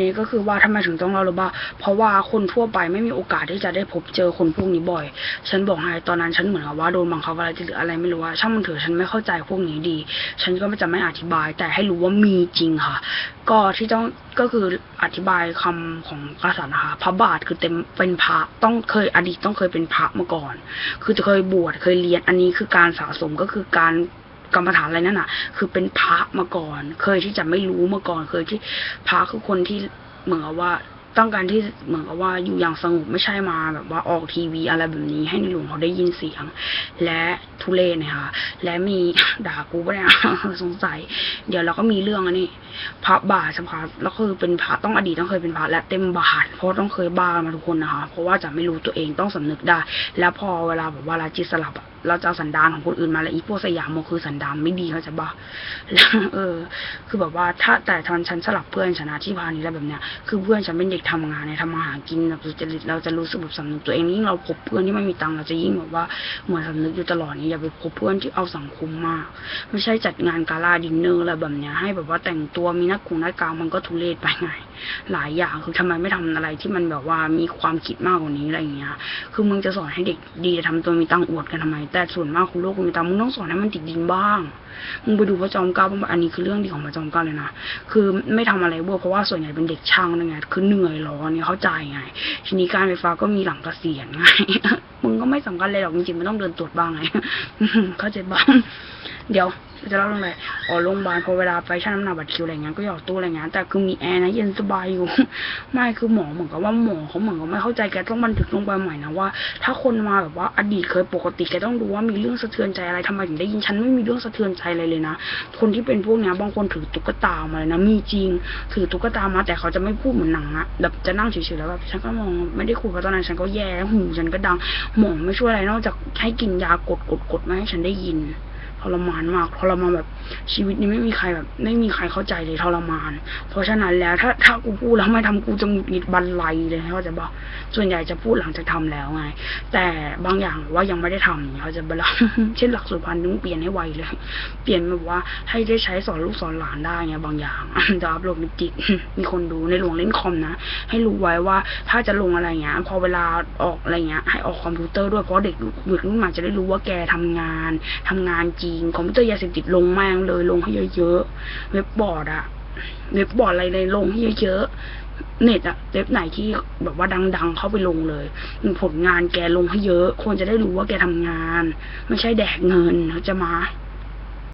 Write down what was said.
นี้ก็คือว่าทำไมถึงต้องเล่าหรือว่าเพราะว่าคนทั่วไปไม่มีโอกาสที่จะได้พบเจอคนพวกนี้บ่อย ฉันบอกให้ตอนนั้นฉันเหมือนกับว่าโดนบังคับอะไรหรืออะไรไม่รู้ว่าช่างมันเถอะฉันไม่เข้าใจพวกนี้ดี ฉันก็จะไม่อธิบาย แต่ให้รู้ว่ามีจริงค่ะ ก็ที่ต้องก็คืออธิบายคำของกษัตริย์นะคะพระบาทคือเต็มเป็นพระต้องเคยอดีตต้องเคยเป็นพระมาก่อน คือจะเคยบวชเคยเรียนอันนี้คือการสะสมก็คือการ กรรมฐานอะไรนั่นน่ะ คือเป็นพระมาก่อน เคยที่จะไม่รู้มาก่อน เคยที่พระคือคนที่เหมือนกับว่าต้องการที่เหมือนกับว่าอยู่อย่างสงบไม่ใช่มาแบบว่าออกทีวีอะไรแบบนี้ ให้ในหลวงเขาได้ยินเสียง และทุเรศนะคะและมีด่ากูปะเนี่ยสงสัย เดี๋ยวเราก็มีเรื่องอันนี้พระบาทสภาแล้วคือเป็นพระต้องอดีตต้องเคยเป็นพระและเต็มบาทเพราะต้องเคยบ้ามาทุกคนนะคะ เพราะว่าจะไม่รู้ตัวเองต้องสำนึกได้ แล้วพอเวลาแบบว่าเราจิตสลับอะ เราจะเอาสันดานของคนอื่นมาแล้วอีพวกสยามโมคือสันดานไม่ดีเขาจะบ้าแล้วเออ คือแบบว่าถ้าแต่ตอนฉันสลับเพื่อนฉันะที่พานี้แล้วแบบเนี้ยคือเพื่อนฉันเป็นเด็กทำงานเนี่ยทำมาหารกินแบบสุจริตเราจะรู้สึกแบบสำนึกตัวเองยิ่งเราพบเพื่อนที่ไม่มีตังค์เราจะยิ่งแบบว่าเหมือนสำนึกอยู่ตลอดนี้อย่าไปพบเพื่อนที่เอาสังคมมาก ไม่ใช่จัดงานกาลาดินเนอร์อะไรแบบเนี้ยให้แบบว่าแต่งตัวมีหน้ากงหน้ากางมันก็ทุเรศไปไงหลายอย่างคือทำไมไม่ทำอะไรที่มันแบบว่ามีความคิดมากกว่านี้อะไรอย่างเงี้ยคือมึงจะสอนให้เด็กดีจะทำตัวมีตังอวดกันทำไม แต่ส่วนมากคุณโลกคุณมีตังมึงต้องสอนให้มันติดดินบ้างมึงไปดูพระจอมเกล้าบ้างอันนี้คือเรื่องดีของพระจอมเกล้าเลยนะคือไม่ทำอะไรเว้ยเพราะว่าส่วนใหญ่เป็นเด็กช่างนั่นไงคือเหนื่อยร้อนเนี่ยเข้าใจไง ทีนี้การไฟฟ้าก็มีหลังเกษียณไงมึงก็ไม่สำคัญเลยหรอกจริงๆมันต้องเดินตรวจบ้างไงเข้าใจบ้างเดี๋ยวจะเล่าเรื่องอะไรอ๋อโรงพยาบาลพอเวลาไปชั่งน้ำหนักบัตรคิวอะไรเงี้ยก็หยอดตู้อะไรเงี้ยแต่คือมีแอร์นะเย็นสบายอยู่ ไม่คือหมอเหมือนกับว่าหมอเขาเหมือนกับไม่เข้าใจแกต้องบันทึกลงไปใหม่นะว่า ถ้าคนมาแบบว่าอดีตเคยปกติแกต้องดูว่ามีเรื่องสะเทือนใจอะไรทำไมถึงได้ยินฉันไม่มีเรื่องสะเทือนใจอะไรเลยนะ คนที่เป็นพวกเนี้ยบางคนถือตุ๊กตามาเลยนะมีจริง ถือตุ๊กตามาแต่เขาจะไม่พูดเหมือนหนังอะแบบจะนั่งเฉยๆแล้วแบบฉันก็มองไม่ได้คุยเพราะตอนนั้นฉันก็แย่แล้วหูฉันก็ดังหมอไม่ช่วยอะไรนอกจากให้กินยากดกดกดไม่ให้ฉันได้ยิน ทรมานมากทรมานแบบชีวิตนี้ไม่มีใครแบบ ไม่มีใครเข้าใจเลยทรมาน เพราะฉะนั้นแล้วถ้าถ้ากูพูดแล้วไม่ทำกูจะหงุดหงิดบันไลเลยเขาจะบอกส่วนใหญ่จะพูดหลังจากทำแล้วไง แต่บางอย่างว่ายังไม่ได้ทำเขาจะบลาเช่นหลักสูตรพันธุ์ต้องเปลี่ยนให้ไวเลย เปลี่ยนแบบว่าให้ได้ใช้สอนลูกสอนหลานได้ไงบางอย่างจะอัพโหลดมิจิมีคนดูในหลวงเล่นคอมนะให้รู้ไว้ว่าถ้าจะลงอะไรเงี้ยพอเวลาออกอะไรเงี้ยให้ออกคอมพิวเตอร์ด้วยเพราะเด็กเด็กรุ่นใหม่จะได้รู้ว่าแกทำงานทำงานจริงคอมพิวเตอร์ยาเสพติดลงแม่งเลยลงให้เยอะๆเว็บบอร์ดอะเว็บบอร์ดอะไรเลยลงให้เยอะๆเน็ตอะเว็บไหนที่แบบว่าดัง ๆ เข้าไปลงเลยผลงานแกลงให้เยอะ คนจะได้รู้ว่าแกทำงาน ไม่ใช่แดกเงินเขาจะมา